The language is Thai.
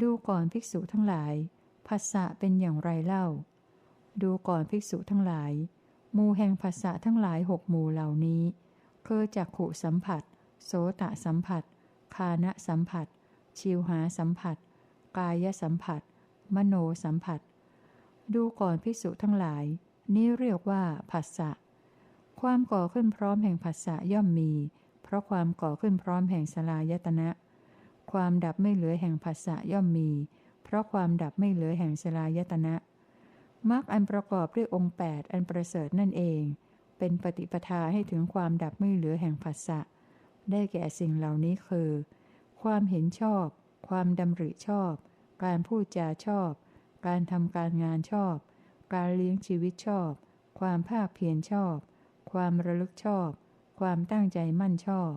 ดูก่อนภิกษุทั้งหลายภาษะเป็นอย่างไรเล่า ดูก่อนภิกษุทั้งหลายหมู่แห่งภาษะทั้งหลายหกหมู่เหล่านี้คือจักขุสัมผัส โสตะสัมผัส คานะสัมผัส ชิวหาสัมผัส กายสัมผัส มโนสัมผัส ดูก่อนภิกษุทั้งหลาย นี้เรียกว่าภาษะความก่อขึ้นพร้อมแห่งภาษะย่อมมี เพราะความก่อขึ้นพร้อมแห่งสลายตนะ ความดับไม่เหลือแห่งภาษะย่อมมี เพราะความดับไม่เหลือแห่งสลายตนะมรรคอันประกอบด้วยองค์ 8 อันประเสริฐนั่นเอง เป็นปฏิปทาให้ถึงความดับไม่เหลือแห่งภาษะได้แก่สิ่งเหล่านี้คือ ความเห็นชอบ ความดำริชอบ การพูดจาชอบ การทำการงานชอบ การเลี้ยงชีวิตชอบ ความภาคเพียรชอบ ความระลึกชอบ ความตั้งใจมั่นชอบ